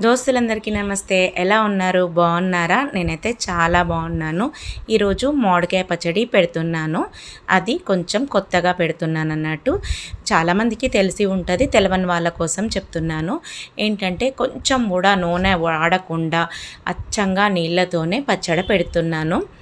దోస్తులందరికీ నమస్తే. ఎలా ఉన్నారు? బాగున్నారా? నేనైతే చాలా బాగున్నాను. ఈరోజు మామిడికాయ పచ్చడి పెడుతున్నాను. అది కొంచెం కొత్తగా పెడుతున్నాను అన్నట్టు చాలామందికి తెలిసి ఉంటుంది. తెలవని వాళ్ళ కోసం చెప్తున్నాను. ఏంటంటే కొంచెం కూడా నూనె వాడకుండా అచ్చంగా నీళ్ళతోనే పచ్చడి పెడుతున్నాను.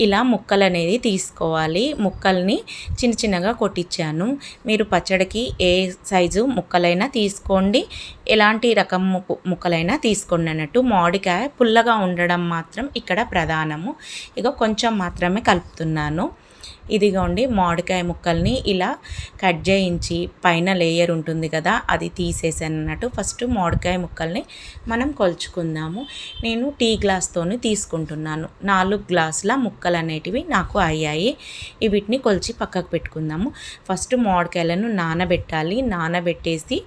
ఇలా ముక్కలు అనేది తీసుకోవాలి. ముక్కల్ని చిన్న చిన్నగా కొట్టించాను. మీరు పచ్చడికి ఏ సైజు ముక్కలైనా తీసుకోండి. ఎలాంటి రకం ముక్కలైనా తీసుకోండి అన్నట్టు. మామిడికాయ పుల్లగా ఉండడం మాత్రం ఇక్కడ ప్రధానము. ఇక కొంచెం మాత్రమే కలుపుతున్నాను. ఇదిగోండి మామిడికాయ ముక్కల్ని ఇలా కట్ చేయించి పైన లేయర్ ఉంటుంది కదా అది తీసేసాను అన్నట్టు. ఫస్ట్ మామిడికాయ ముక్కల్ని మనం కొలుచుకుందాము. నేను టీ గ్లాస్తోని తీసుకుంటున్నాను. నాలుగు గ్లాసుల ముక్కలు అనేటివి నాకు అయ్యాయి. వీటిని కొలిచి పక్కకు పెట్టుకుందాము. ఫస్ట్ మామిడికాయలను నానబెట్టాలి. నానబెట్టేసి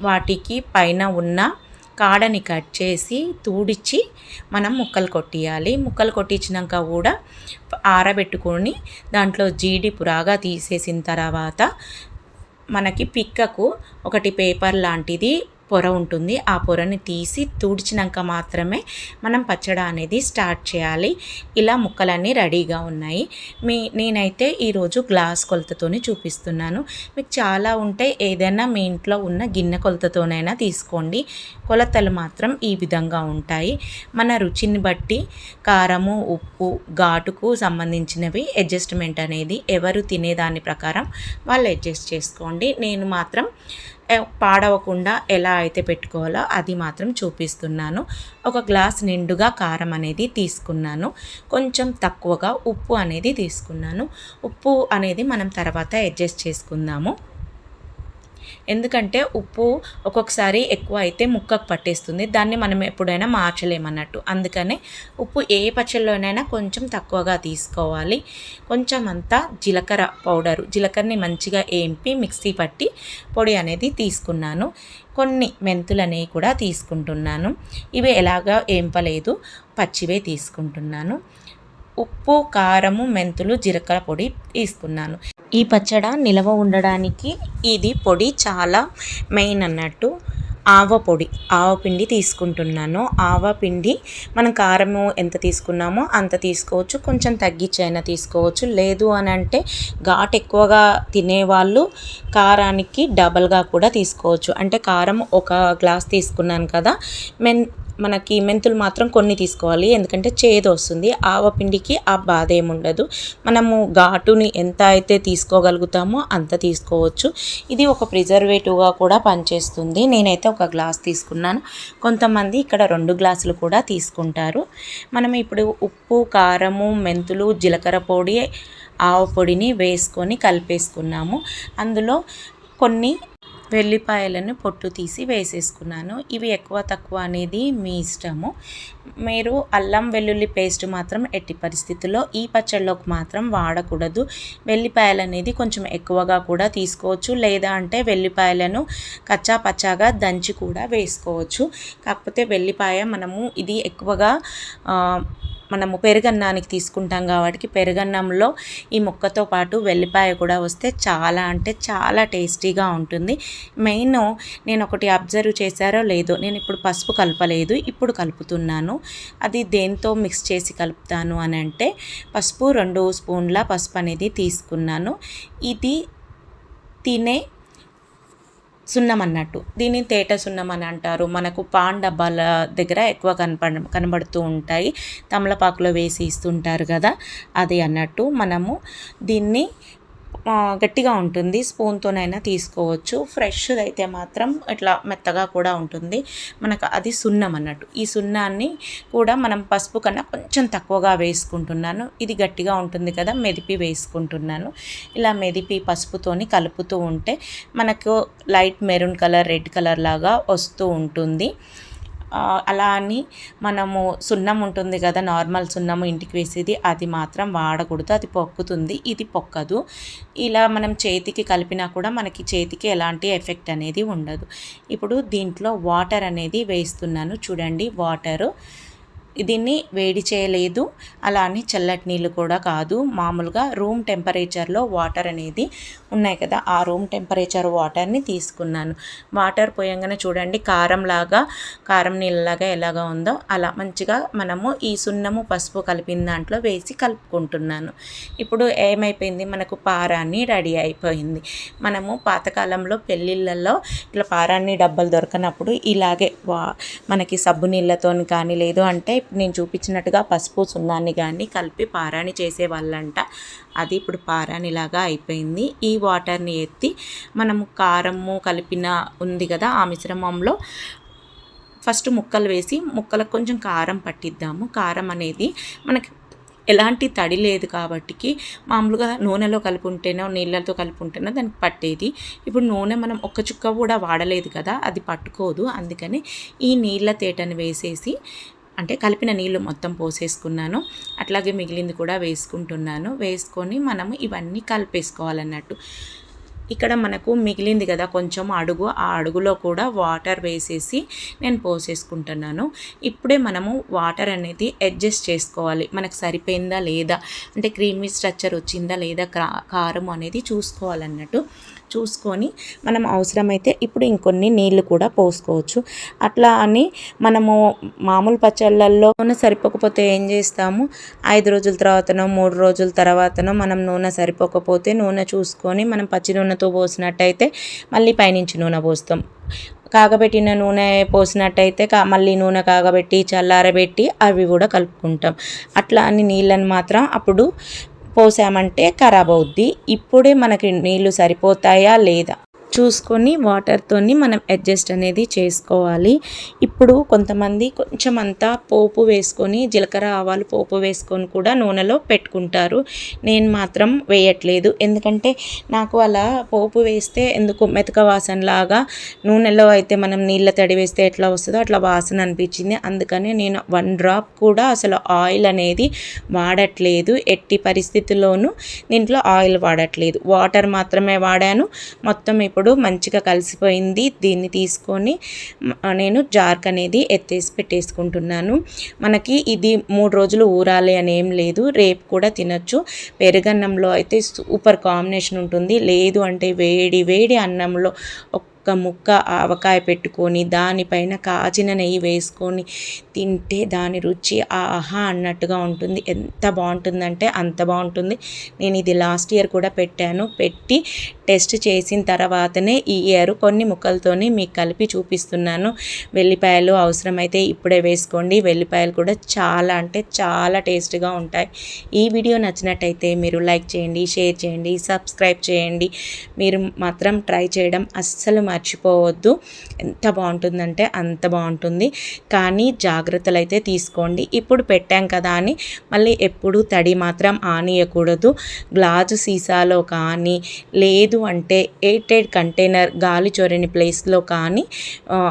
వాటికి పైన ఉన్న కాడని కట్ చేసి తూడిచ్చి మనం ముక్కలు కొట్టియాలి. ముక్కలు కొట్టించినాక కూడా ఆరబెట్టుకొని దాంట్లో జీడి పురాగా తీసేసిన తర్వాత మనకి పిక్కకు ఒకటి పేపర్ లాంటిది పొర ఉంటుంది. ఆ పొరని తీసి తుడిచినాక మాత్రమే మనం పచ్చడి అనేది స్టార్ట్ చేయాలి. ఇలా ముక్కలన్నీ రెడీగా ఉన్నాయి. మీ నేనైతే ఈరోజు గ్లాస్ కొలతతోనే చూపిస్తున్నాను. మీకు చాలా ఉంటే ఏదైనా మీ ఇంట్లో ఉన్న గిన్నె కొలతతోనైనా తీసుకోండి. కొలతలు మాత్రం ఈ విధంగా ఉంటాయి. మన రుచిని బట్టి కారము ఉప్పు ఘాటుకు సంబంధించినవి అడ్జస్ట్మెంట్ అనేది ఎవరు తినేదాని ప్రకారం వాళ్ళు అడ్జస్ట్ చేసుకోండి. నేను మాత్రం పాడవకుండా ఎలా అయితే పెట్టుకోవాలో అది మాత్రం చూపిస్తున్నాను. ఒక గ్లాస్ నిండుగా కారం అనేది తీసుకున్నాను. కొంచెం తక్కువగా ఉప్పు అనేది తీసుకున్నాను. ఉప్పు అనేది మనం తర్వాత అడ్జస్ట్ చేసుకుందాము. ఎందుకంటే ఉప్పు ఒక్కొక్కసారి ఎక్కువ అయితే ముక్కకు పట్టేస్తుంది. దాన్ని మనం ఎప్పుడైనా మార్చలేమన్నట్టు. అందుకనే ఉప్పు ఏ పచ్చళ్ళలోనైనా కొంచెం తక్కువగా తీసుకోవాలి. కొంచెం అంతా జీలకర్ర పౌడరు జీలకర్రని మంచిగా ఏంపి మిక్సీ పట్టి పొడి అనేది తీసుకున్నాను. కొన్ని మెంతులు అనేవి కూడా తీసుకుంటున్నాను. ఇవి ఎలాగా ఏంపలేదు పచ్చివే తీసుకుంటున్నాను. ఉప్పు కారము మెంతులు జీలకర్ర పొడి తీసుకున్నాను. ఈ పచ్చడ నిలవ ఉండడానికి ఇది పొడి చాలా మెయిన్ అన్నట్టు. ఆవ పొడి ఆవ పిండి తీసుకుంటున్నాను. ఆవ పిండి మనం కారము ఎంత తీసుకున్నామో అంత తీసుకోవచ్చు. కొంచెం తగ్గించైనా తీసుకోవచ్చు. లేదు అని అంటే ఘాట్ ఎక్కువగా తినేవాళ్ళు కారానికి డబల్గా కూడా తీసుకోవచ్చు. అంటే కారం ఒక గ్లాస్ తీసుకున్నాను కదా మెన్ మనకి మెంతులు మాత్రం కొన్ని తీసుకోవాలి. ఎందుకంటే చేదు వస్తుంది. ఆవపిండికి ఆ బాధ ఏముండదు మనము ఘాటుని ఎంత అయితే తీసుకోగలుగుతామో అంత తీసుకోవచ్చు. ఇది ఒక ప్రిజర్వేటివ్గా కూడా పనిచేస్తుంది. నేనైతే ఒక గ్లాస్ తీసుకున్నాను. కొంతమంది ఇక్కడ రెండు గ్లాసులు కూడా తీసుకుంటారు. మనం ఇప్పుడు ఉప్పు కారము మెంతులు జీలకర్ర పొడి ఆవ పొడిని వేసుకొని కలిపేసుకున్నాము. అందులో కొన్ని వెల్లిపాయలను పొట్టు తీసి వేసేసుకున్నాను. ఇవి ఎక్కువ తక్కువ అనేది మీ ఇష్టము. మీరు అల్లం వెల్లుల్లి పేస్ట్ మాత్రం ఎట్టి పరిస్థితుల్లో ఈ పచ్చళ్ళలోకి మాత్రం వాడకూడదు. వెల్లిపాయలు అనేది కొంచెం ఎక్కువగా కూడా తీసుకోవచ్చు. లేదా అంటే వెల్లిపాయలను కచ్చా పచ్చాగా దంచి కూడా వేసుకోవచ్చు. కాకపోతే వెల్లిపాయ మనము ఇది ఎక్కువగా మనము పెరుగన్నానికి తీసుకుంటాం కాబట్టి పెరుగన్నంలో ఈ ముక్కతో పాటు వెల్లిపాయ కూడా వస్తే చాలా అంటే చాలా టేస్టీగా ఉంటుంది. మెయిన్ నేను ఒకటి అబ్జర్వ్ చేశారో లేదో నేను ఇప్పుడు పసుపు కలపలేదు ఇప్పుడు కలుపుతున్నాను. అది దేంతో మిక్స్ చేసి కలుపుతాను అని అంటే పసుపు రెండు స్పూన్ల పసుపు అనేది తీసుకున్నాను. ఇది తినే సున్నం అన్నట్టు దీన్ని తేట సున్నం అని అంటారు. మనకు పాన్ డబ్బాల దగ్గర ఎక్కువ కనపడ కనబడుతూ ఉంటాయి. తమలపాకులో వేసి ఇస్తుంటారు కదా అది అన్నట్టు మనము దీన్ని గట్టిగా ఉంటుంది. స్పూన్తోనైనా తీసుకోవచ్చు. ఫ్రెష్ అయితే మాత్రం ఇట్లా మెత్తగా కూడా ఉంటుంది. మనకు అది సున్నం అన్నట్టు. ఈ సున్నాన్ని కూడా మనం పసుపు కన్నా కొంచెం తక్కువగా వేసుకుంటున్నాను. ఇది గట్టిగా ఉంటుంది కదా మెదిపి వేసుకుంటున్నాను. ఇలా మెదిపి పసుపుతోని కలుపుతూ ఉంటే మనకు light maroon colour red colour లాగా వస్తూ ఉంటుంది. అలా అని మనము సున్నం ఉంటుంది కదా నార్మల్ సున్నము ఇంటికి వేసేది అది మాత్రం వాడకూడదు అది పొక్కుతుంది ఇది పొక్కదు. ఇలా మనం చేతికి కలిపినా కూడా మనకి చేతికి ఎలాంటి ఎఫెక్ట్ అనేది ఉండదు. ఇప్పుడు దీంట్లో వాటర్ అనేది వేస్తున్నాను చూడండి వాటరు. దీన్ని వేడి చేయలేదు. అలా అని చల్లటి నీళ్ళు కూడా కాదు. మామూలుగా రూమ్ టెంపరేచర్లో వాటర్ అనేది ఉన్నాయి కదా ఆ రూమ్ టెంపరేచర్ వాటర్ని తీసుకున్నాను. వాటర్ పోయంగానే చూడండి కారం లాగా కారం నీళ్ళలాగా ఎలాగా ఉందో అలా మంచిగా మనము ఈ సున్నము పసుపు కలిపిన దాంట్లో వేసి కలుపుకుంటున్నాను. ఇప్పుడు ఏమైపోయింది? మనకు పారాన్ని రెడీ అయిపోయింది. మనము పాతకాలంలో పెళ్ళిళ్ళల్లో ఇట్లా పారాన్ని డబ్బలు దొరకనప్పుడు ఇలాగే వా మనకి సబ్బు నీళ్ళతో కానీ లేదు అంటే నేను చూపించినట్టుగా పసుపు సున్నాన్ని కానీ కలిపి పారాణి చేసేవాళ్ళంట. అది ఇప్పుడు పారాణిలాగా అయిపోయింది. ఈ వాటర్ని ఎత్తి మనము కారము కలిపిన ఉంది కదా ఆ మిశ్రమంలో ఫస్ట్ ముక్కలు వేసి ముక్కలకు కొంచెం కారం పట్టిద్దాము. కారం అనేది మనకి ఎలాంటి తడి లేదు కాబట్టికి మామూలుగా నూనెలో కలుపుంటేనో నీళ్ళతో కలుపుంటేనో దానికి పట్టేది. ఇప్పుడు నూనె మనం ఒక్క చుక్క కూడా వాడలేదు కదా అది పట్టుకోదు. అందుకని ఈ నీళ్ళ తేటను వేసేసి అంటే కలిపిన నీళ్ళు మొత్తం పోసేసుకున్నాను. అట్లాగే మిగిలింది కూడా వేసుకుంటున్నాను. వేసుకొని మనము ఇవన్నీ కలిపేసుకోవాలన్నట్టు. ఇక్కడ మనకు మిగిలింది కదా కొంచెం అడుగు. ఆ అడుగులో కూడా వాటర్ వేసేసి నేను పోసేసుకుంటున్నాను. ఇప్పుడే మనము వాటర్ అనేది అడ్జస్ట్ చేసుకోవాలి. మనకు సరిపోయిందా లేదా? అంటే క్రీమీ స్ట్రక్చర్ వచ్చిందా లేదా? కారం అనేది చూసుకోవాలన్నట్టు. చూసుకొని మనం అవసరమైతే ఇప్పుడు ఇంకొన్ని నీళ్ళు కూడా పోసుకోవచ్చు. అట్లా అని మనము మామూలు పచ్చళ్ళల్లో నూనె సరిపోకపోతే ఏం చేస్తాము? ఐదు రోజుల తర్వాతనో మూడు రోజుల తర్వాతనో మనం నూనె సరిపోకపోతే నూనె చూసుకొని మనం పచ్చి నూనెతో పోసినట్టయితే మళ్ళీ పైనుంచి నూనె పోస్తాం. కాగబెట్టిన నూనె పోసినట్టయితే కా మళ్ళీ నూనె కాగబెట్టి చల్లారబెట్టి అవి కూడా కలుపుకుంటాం. అట్లా అని నీళ్ళని మాత్రం అప్పుడు పోసామంటే ఖరాబ్ అవుద్ది ఇప్పుడే మనకి నీళ్ళు సరిపోతాయా లేదా? చూసుకొని వాటర్తో మనం అడ్జస్ట్ అనేది చేసుకోవాలి. ఇప్పుడు కొంతమంది కొంచెం అంతా పోపు వేసుకొని జీలకర్ర ఆవాలు పోపు వేసుకొని కూడా నూనెలో పెట్టుకుంటారు. నేను మాత్రం వేయట్లేదు. ఎందుకంటే నాకు అలా పోపు వేస్తే ఎందుకు మెతక వాసనలాగా నూనెలో అయితే మనం నీళ్ళ తడి వేస్తే ఎట్లా వస్తుందో అట్లా వాసన అనిపించింది. అందుకనే నేను వన్ డ్రాప్ కూడా అసలు ఆయిల్ అనేది వాడట్లేదు. ఎట్టి పరిస్థితుల్లోనూ దీంట్లో ఆయిల్ వాడట్లేదు. వాటర్ మాత్రమే వాడాను. మొత్తం ఇప్పుడు మంచిగా కలిసిపోయింది. దీన్ని తీసుకొని నేను జార్క్ అనేది ఎత్తేసి పెట్టేసుకుంటున్నాను. మనకి ఇది మూడు రోజులు ఊరాలి అని ఏం లేదు. రేపు కూడా తినచ్చు. పెరుగన్నంలో అయితే సూపర్ కాంబినేషన్ ఉంటుంది. లేదు అంటే వేడి వేడి అన్నంలో ఒక్క ముక్క ఆవకాయ పెట్టుకొని దానిపైన కాచిన నెయ్యి వేసుకొని తింటే దాని రుచి ఆహా అన్నట్టుగా ఉంటుంది. ఎంత బాగుంటుందంటే అంత బాగుంటుంది. నేను ఇది లాస్ట్ ఇయర్ కూడా పెట్టాను. పెట్టి టెస్ట్ చేసిన తర్వాతనే ఈ ఇయర్ కొన్ని ముక్కలతోని మీకు కలిపి చూపిస్తున్నాను. వెల్లిపాయలు అవసరమైతే ఇప్పుడే వేసుకోండి. వెల్లిపాయలు కూడా చాలా అంటే చాలా టేస్ట్గా ఉంటాయి. ఈ వీడియో నచ్చినట్టయితే మీరు లైక్ చేయండి షేర్ చేయండి సబ్స్క్రైబ్ చేయండి. మీరు మాత్రం ట్రై చేయడం అస్సలు మర్చిపోవద్దు. ఎంత బాగుంటుందంటే అంత బాగుంటుంది. కానీ జాగ్రత్తలు అయితే తీసుకోండి. ఇప్పుడు పెట్టాం కదా అని మళ్ళీ ఎప్పుడు తడి మాత్రం ఆనియకూడదు. గ్లాజు సీసాలో కానీ లేదు అంటే ఎయిటెడ్ కంటైనర్ గాలి చొరని ప్లేస్లో కానీ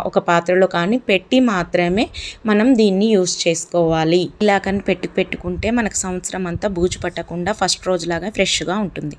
ఒక పాత్రలో కానీ పెట్టి మాత్రమే మనం దీన్ని యూస్ చేసుకోవాలి. ఇలా కానీ పెట్టి పెట్టుకుంటే మనకు సంవత్సరం అంతా బూజు పట్టకుండా ఫస్ట్ రోజులాగా ఫ్రెష్గా ఉంటుంది.